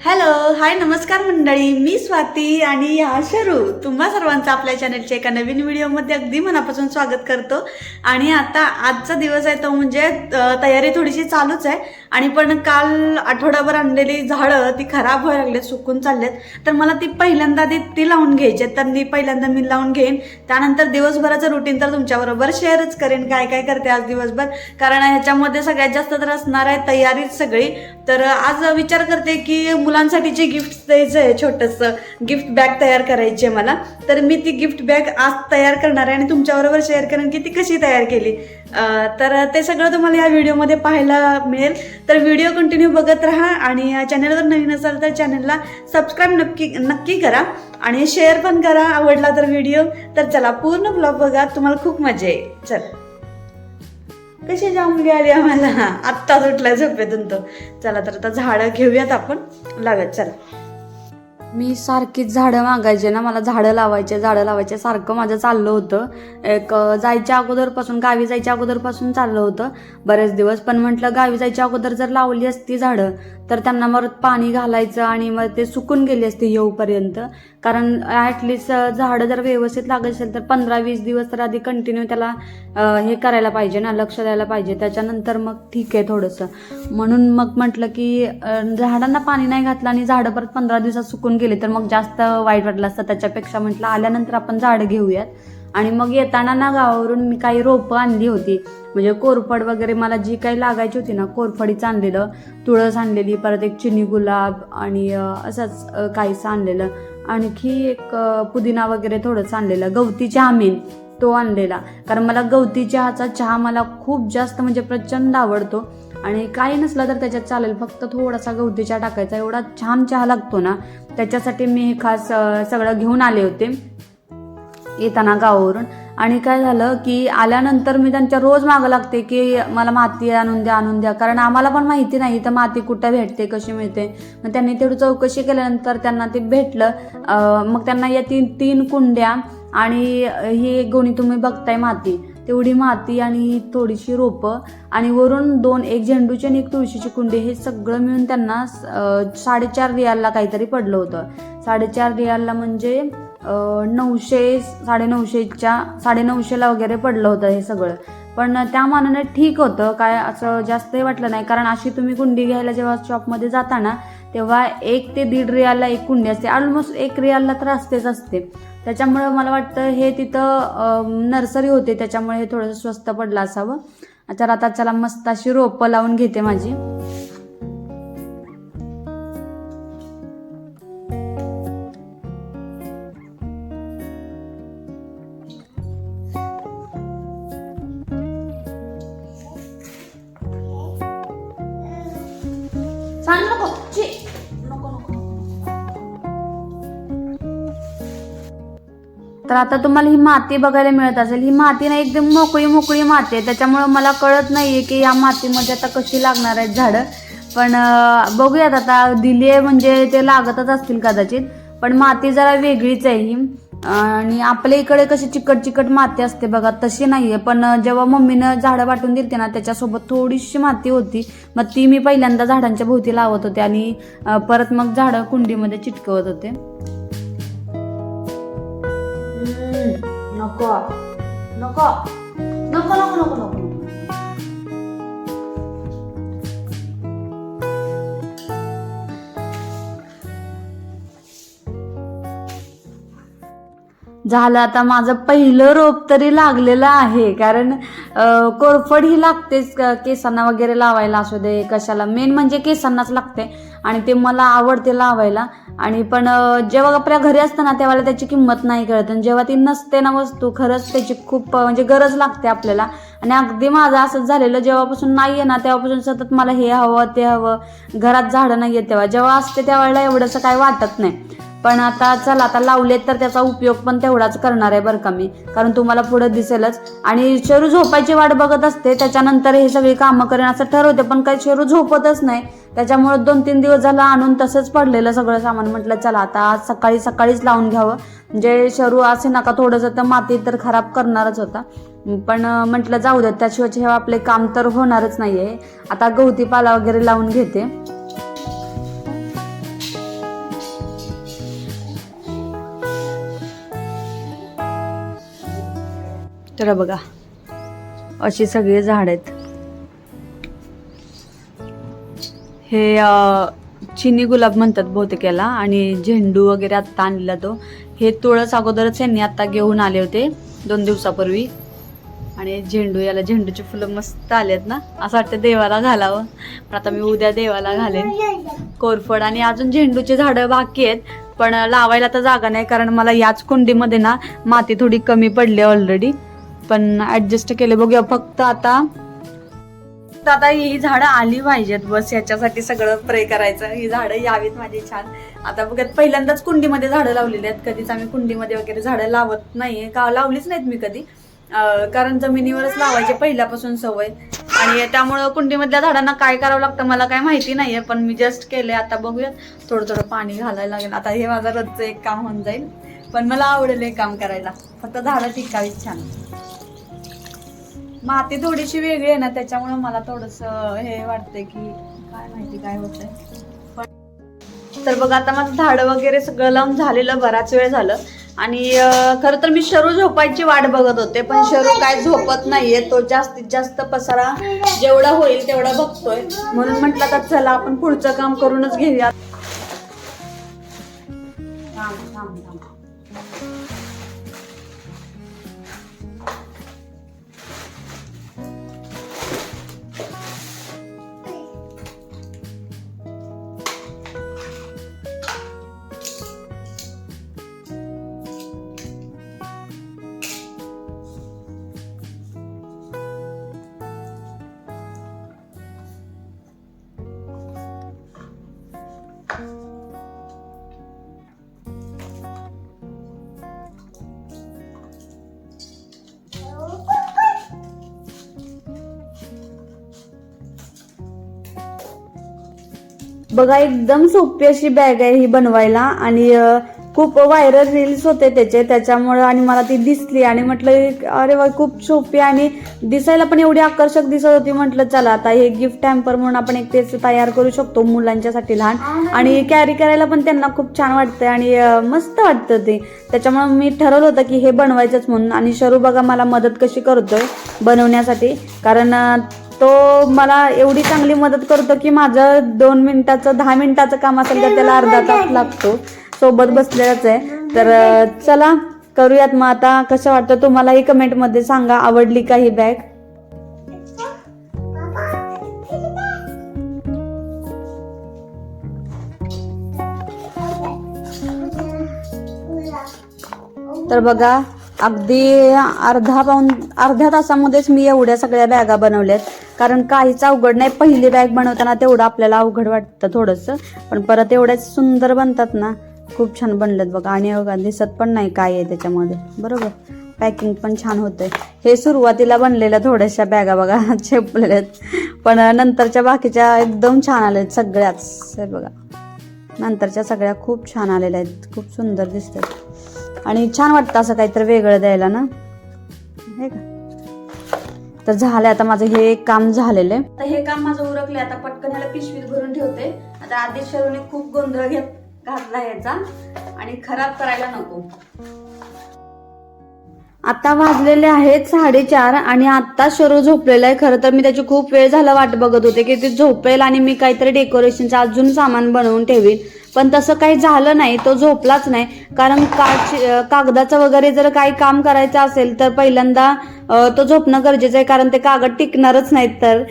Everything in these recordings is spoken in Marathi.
हॅलो हाय नमस्कार मंडळी. मी स्वाती आणि ह्या शरू. तुम्हा सर्वांचं आपल्या चॅनलच्या एका नवीन व्हिडिओमध्ये अगदी मनापासून स्वागत करतो. आणि आता आजचा दिवस आहे तो म्हणजे तयारी थोडीशी चालूच आहे. आणि पण काल आठवडाभर आणलेली झाडं ती खराब व्हायला लागले सुकून चाललेत. तर मला ती पहिल्यांदा ती ती लावून घ्यायची आहेत. तर मी पहिल्यांदा मी लावून घेईन. त्यानंतर दिवसभराचं रुटीन तर तुमच्याबरोबर शेअरच करेन. काय काय करते आज दिवसभर? कारण ह्याच्यामध्ये सगळ्यात जास्त तर असणार आहे तयारीच सगळी. तर आज विचार करते की मुलांसाठीचे गिफ्ट द्यायचं आहे छोटंसं. गिफ्ट बॅग तयार करायची आहे मला. तर मी ती गिफ्ट बॅग आज तयार करणार आहे आणि तुमच्याबरोबर शेअर करेन की ती कशी तयार केली. तर ते सगळं तुम्हाला या व्हिडिओमध्ये पाहायला मिळेल. तर व्हिडिओ कंटिन्यू बघत राहा आणि चॅनलवर नवीन असाल तर चॅनलला सबस्क्राईब नक्की नक्की करा आणि शेअर पण करा आवडला तर व्हिडिओ. तर चला पूर्ण ब्लॉग बघा तुम्हाला खूप मजा येईल. चल. कशी जाऊन आली आम्हाला? आत्ताच उठलाय झोपेतून तो. चला तर आता झाडं घेऊयात आपण. लागत चला. मी सारखीच झाडं मागायचे ना मला झाडं लावायचे झाडं लावायचे. सारखं माझं चाललं होतं. एक जायच्या अगोदरपासून गावी जायच्या अगोदरपासून चाललं होतं बरेच दिवस. पण म्हटलं गावी जायच्या अगोदर जर लावली असती झाडं तर त्यांना मग पाणी घालायचं आणि मग ते सुकून गेली असते येऊपर्यंत. कारण ॲटलिस्ट झाडं जर व्यवस्थित लागत असेल तर पंधरा वीस दिवस तर आधी कंटिन्यू त्याला हे करायला पाहिजे ना लक्ष द्यायला पाहिजे. त्याच्यानंतर मग ठीक आहे थोडंसं. म्हणून मग म्हटलं की झाडांना पाणी नाही घातलं आणि झाडं परत पंधरा दिवसात सुकून गेले तर मग जास्त वाईट वाटलं असतं. त्याच्यापेक्षा म्हटलं आल्यानंतर आपण झाडं घेऊयात. आणि मग येताना ना गावावरून मी काही रोपं आणली होती. म्हणजे कोरफड वगैरे मला जी काही लागायची होती ना कोरफडीचं आणलेलं तुळस आणलेली परत एक चिनी गुलाब आणि असंच काहीसं आणलेलं. आणखी एक पुदिना वगैरे थोडंसं आणलेलं. गवती चहा मेन तो आणलेला. कारण मला गवती चहाचा चहा मला खूप जास्त म्हणजे प्रचंड आवडतो. आणि काही नसलं तर त्याच्यात चालेल. फक्त थोडासा गवती चहा टाकायचा. एवढा छान चहा लागतो ना त्याच्यासाठी मी हे खास सगळं घेऊन आले होते. येताना गावावरून. आणि काय झालं की आल्यानंतर मी त्यांच्या रोज मागं लागते की मला माती आणून द्या आणून द्या. कारण आम्हाला पण माहिती नाही तर माती कुठं भेटते कशी मिळते. मग त्यांनी तेवढी चौकशी केल्यानंतर त्यांना ते भेटलं. मग त्यांना या तीन तीन कुंड्या आणि ही गोणी तुम्ही बघताय माती. तेवढी माती आणि थोडीशी रोपं आणि वरून दोन एक झेंडूची आणि एक तुळशीची कुंडी हे सगळं मिळून त्यांना साडेचार रियालला काहीतरी पडलं होतं. साडेचार रियालला म्हणजे नऊशे साडेनऊशेच्या साडेनऊशेला वगैरे पडलं होतं हे सगळं. पण त्या मानाने ठीक होतं काय असं जास्तही वाटलं नाही. कारण अशी तुम्ही कुंडी घ्यायला जेव्हा शॉपमध्ये जाता ना तेव्हा एक ते दीड रियालला एक कुंडी असते. ऑलमोस्ट एक रियालला तर असतेच असते. त्याच्यामुळं मला वाटतं हे तिथं नर्सरी होते त्याच्यामुळे हे थोडंसं स्वस्त पडलं असावं. तर आता चला मस्त अशी रोपं लावून घेते माझी. सांग नको ची. नको नको तर आता तुम्हाला ही माती बघायला मिळत असेल. ही माती ना एकदम मोकळी मोकळी माती आहे. त्याच्यामुळे मला कळत नाहीये की या मातीमध्ये आता कशी लागणार आहेत झाडं. पण बघूयात आता दिली आहे म्हणजे ते लागतच असतील कदाचित. पण माती जरा वेगळीच आहे ही. आणि आपल्या इकडे कशी चिकट चिकट माती असते बघा तशी नाहीये. पण जेव्हा मम्मीनं झाडं वाटून दिलते ना त्याच्यासोबत थोडीशी माती होती. मग ती मी पहिल्यांदा झाडांच्या भोवती लावत होते आणि परत मग झाडं कुंडीमध्ये चिटकवत होते. नको. नको. नको नको नको नको. झालं. आता माझं पहिलं रोप तरी लागलेलं आहे. कारण कोरफड ही लागतेच केसांना वगैरे लावायला असू दे कशाला. मेन म्हणजे केसांनाच लागते. आणि ते मला आवडते लावायला. आणि पण जेव्हा आपल्या घरी असतं ना तेव्हा त्याची किंमत नाही कळत. आणि जेव्हा ती नसते ना वस्तू खरंच त्याची खूप म्हणजे गरज लागते आपल्याला. आणि अगदी माझं असंच झालेलं. जेव्हापासून नाही आहे ना तेव्हापासून सतत मला हे हवं ते हवं. घरात झाडं नाही आहे तेव्हा. जेव्हा असते त्यावेळेला एवढंसं काय वाटत नाही. पण आता चला आता लावलेत तर त्याचा उपयोग पण तेवढाच करणार आहे बरं का मी. कारण तुम्हाला पुढे दिसेलच. आणि शेरू झोपायची वाट बघत असते त्याच्यानंतर हे सगळी कामं करेन असं ठरवते पण काही शेरू झोपतच नाही. त्याच्यामुळे दोन तीन दिवस झाला आणून तसंच पडलेलं सगळं सामान. म्हटलं चला आता आज सकाळी सकाळीच लावून घ्यावं. म्हणजे शरू असे नका थोडंसं तर माती तर खराब करणारच होता. पण म्हटलं जाऊ द्या त्याशिवाय हे आपले काम तर होणारच नाही आहे आता गवती पाला वगैरे लावून घेते. तर बघा अशी सगळी झाड आहेत. हे चिनी गुलाब म्हणतात बहुतेक याला आणि झेंडू वगैरे आत्ता आणलेला तो. हे तुळस अगोदरच यांनी आता घेऊन आले होते दोन दिवसापूर्वी. आणि झेंडू याला झेंडूची फुलं मस्त आलेत ना. असं वाटतं देवाला घालावं. पण आता मी उद्या देवाला घालेन. कोरफड आणि अजून झेंडूची झाडं बाकी आहेत. पण लावायला तर जागा नाही कारण मला याच कुंडीमध्ये ना माती थोडी कमी पडली ऑलरेडी पण ऍडजस्ट केले. बघूया फक्त आता फक्त आता ही झाडं आली पाहिजेत बस. याच्यासाठी सगळं प्रे करायचं. ही झाडं यावीत माझी छान. आता बघत पहिल्यांदाच कुंडीमध्ये झाडं लावलेली आहेत. कधीच आम्ही कुंडीमध्ये वगैरे झाडं लावत नाहीये. का लावलीच नाहीत मी कधी. कारण जमिनीवरच लावायची पहिल्यापासून सवय. आणि त्यामुळं कुंडीमधल्या झाडांना काय करावं लागतं मला काय माहिती नाहीये. पण मी जस्ट केले आता बघूयात. थोडं थोडं पाणी घालायला लागेल. आता हे माझं रोजचं एक काम होऊन जाईल. पण मला आवडेल हे काम करायला. फक्त झाडं टिकावीत छान. माती थोडीशी वेगळी आहे ना त्याच्यामुळे मला थोडस हे वाटतंय की काय माहिती काय होतंय. पण तर बघ आता माझं झाड वगैरे सगळं लावून झालेलं बराच वेळ झालं. आणि खरं तर मी शरू झोपायची वाट बघत होते पण शरू काय झोपत नाहीये तो जास्तीत जास्त पसारा जेवढा होईल तेवढा बघतोय. म्हणून म्हटलं तर चला आपण पुढचं काम करूनच घेऊया बघा एकदम सोपी अशी बॅग आहे ही बनवायला. आणि खूप व्हायरल रील्स होते त्याचे. त्याच्यामुळे आणि मला ती दिसली आणि म्हटलं अरे वा खूप सोपी आणि दिसायला पण एवढी आकर्षक दिसत होती. म्हटलं चला आता हे गिफ्ट हॅम्पर म्हणून आपण एक तेच तयार करू शकतो मुलांच्यासाठी लहान. आणि कॅरी करायला पण त्यांना खूप छान वाटतं आणि मस्त वाटतं ते. त्याच्यामुळे मी ठरवलं होतं की हे बनवायचंच म्हणून. आणि शरू बघा मला मदत कशी करतोय बनवण्यासाठी. कारण तो मला एवढी चांगली मदत करतो की माझं दोन मिनिटाचं दहा मिनिटाचं काम असेल तर त्याला अर्धा तास लागतो. सोबत बसलेलाच आहे. तर चला करूयात मग आता. कसं वाटतं तुम्हालाही कमेंटमध्ये सांगा. आवडली का ही बॅग? तर बघा अगदी अर्धा पाऊन अर्ध्या तासामध्येच मी एवढ्या सगळ्या बॅगा बनवल्यात. कारण काहीच अवघड नाही. पहिली बॅग बनवताना तेवढं आपल्याला अवघड वाटतं थोडंसं. पण परत एवढ्याच सुंदर बनतात ना खूप छान बनलेत बघा. आणि बघा दिसत पण नाही काय आहे त्याच्यामध्ये? बरोबर? पॅकिंग पण छान होतंय. हे सुरुवातीला बनलेल्या थोड्याशा बॅगा बघा छेपलेल्या आहेत. पण नंतरच्या बाकीच्या एकदम छान आल्या आहेत सगळ्याच बघा. नंतरच्या सगळ्या खूप छान आलेल्या आहेत. खूप सुंदर दिसतात. आणि छान वाटतं असं काहीतरी वेगळं द्यायला ना? हे का? तर झालं आता माझं हे काम झालेलं आहे. तर हे काम माझं उरकले आता पटकन ह्याला पिशवीत भरून ठेवते. आता आधी शरूने खूप गोंधळ घेत घातला याचा आणि खराब करायला नको. आता वाजलेले आहेत साडेचार आणि आता शरू झोपलेला आहे. खरं तर मी त्याची खूप वेळ झाला वाट बघत होते की ते झोपेल आणि मी काहीतरी डेकोरेशनचं अजून सामान बनवून ठेवीन. पण तसं काही झालं नाही तो झोपलाच नाही. कारण काच कागदाचं वगैरे जर काही काम करायचं असेल तर पहिल्यांदा तो झोपणं गरजेचं आहे कारण ते कागद टिकणारच नाहीत तर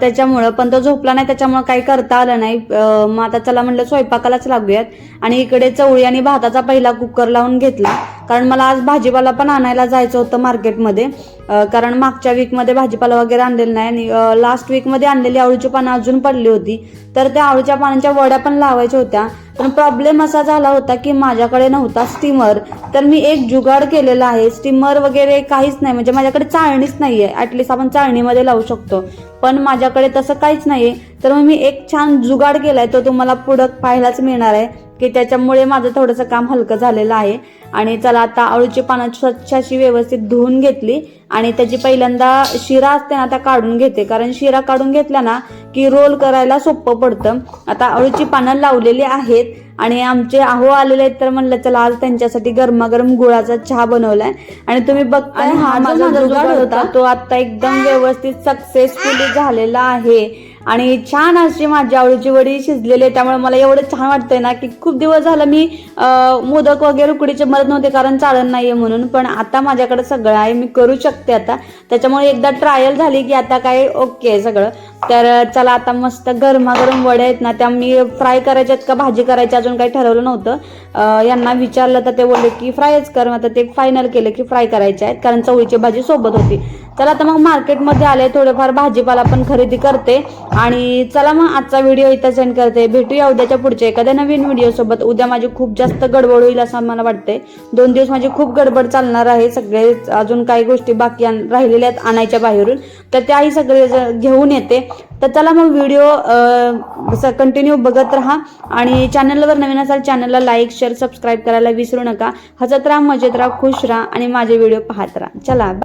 त्याच्यामुळं पण तो झोपला नाही त्याच्यामुळं काही करता आलं नाही. मग आता चला म्हणलं स्वयंपाकालाच लागूयात. आणि इकडे चवळी आणि भाताचा पहिला कुकर लावून घेतला. कारण मला आज भाजीपाला पण आणायला जायचं होतं मार्केटमध्ये. कारण मागच्या वीकमध्ये भाजीपाला वगैरे आणलेला नाही आणि लास्ट वीकमध्ये आणलेली आळूची पानं अजून पडली होती. तर त्या आळूच्या पानांच्या वड्या पण लावायच्या होत्या. पण प्रॉब्लेम असा झाला होता की माझ्याकडे नव्हता स्टीमर तर मी एक जुगाड केलेला आहे. स्टीमर वगैरे काहीच नाही. म्हणजे माझ्याकडे चाळणीच नाही आहे ॲटलिस्ट आपण चाळणीमध्ये लावू शकतो. पण माझ्याकडे तसं काहीच नाहीये. तर मग मी एक छान जुगाड केला आहे तो तुम्हाला पुढं पाहायलाच मिळणार आहे. की त्याच्यामुळे माझं थोडंसं काम हलकं झालेलं आहे. आणि चला आता आळूची पानं स्वच्छ अशी व्यवस्थित धुवून घेतली. आणि त्याची पहिल्यांदा शिरा असते ना त्या काढून घेते. कारण शिरा काढून घेतला ना की रोल करायला सोपं पडतं. आता अळूची पानं लावलेली आहेत आणि आमचे आहो आलेले आहेत तर म्हणलं चला आज त्यांच्यासाठी गरमागरम गुळाचा चहा बनवलाय. आणि तुम्ही बघताय हा माझा जुगाड होता तो आता एकदम व्यवस्थित सक्सेसफुली झालेला आहे. आणि छान अशी माझी आवडीची वडी शिजलेली आहे त्यामुळे मला एवढं छान वाटतंय ना की खूप दिवस झालं मी मोदक वगैरे उकडीचे मरत नव्हते कारण चालत नाहीये म्हणून पण आता माझ्याकडे सगळं आहे मी करू शकते आता. त्याच्यामुळे एकदा ट्रायल झाली की आता काय ओके आहे सगळं. तर चला आता मस्त गरमागरम वड्या आहेत ना त्या मी फ्राय करायच्या आहेत का भाजी करायची अजून काही ठरवलं नव्हतं. यांना विचारलं तर ते बोलले की फ्रायच कर. मग आता ते फायनल केलं की फ्राय करायचे आहेत कारण चवळीची भाजी सोबत होती. चला आता मग मार्केटमध्ये आले थोडंफार भाजीपाला पण खरेदी करते. आणि चला मग आजचा व्हिडिओ इथं सेंड करते. भेटूया उद्याच्या पुढच्या एखाद्या नवीन व्हिडिओसोबत उद्या माझी खूप जास्त गडबड होईल असं मला वाटतंय. दोन दिवस माझी खूप गडबड चालणार आहे. सगळे अजून काही गोष्टी बाकी राहिलेल्या आहेत आणायच्या बाहेरून. तर त्याही सगळे घेऊन येते. तर चला मग व्हिडिओ कंटिन्यू बघत राहा. आणि चॅनलवर नवीन असाल चॅनलला लाईक शेअर सबस्क्राईब करायला विसरू नका. हसत राहा मजेत राहा खुश राहा आणि माझे व्हिडिओ पाहत राहा. चला